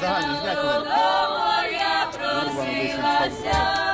Загальні, знаєте, я просилася.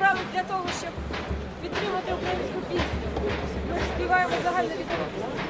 зібрали для того, щоб підтримати українську пісню. Ми співаємо загальне пісню.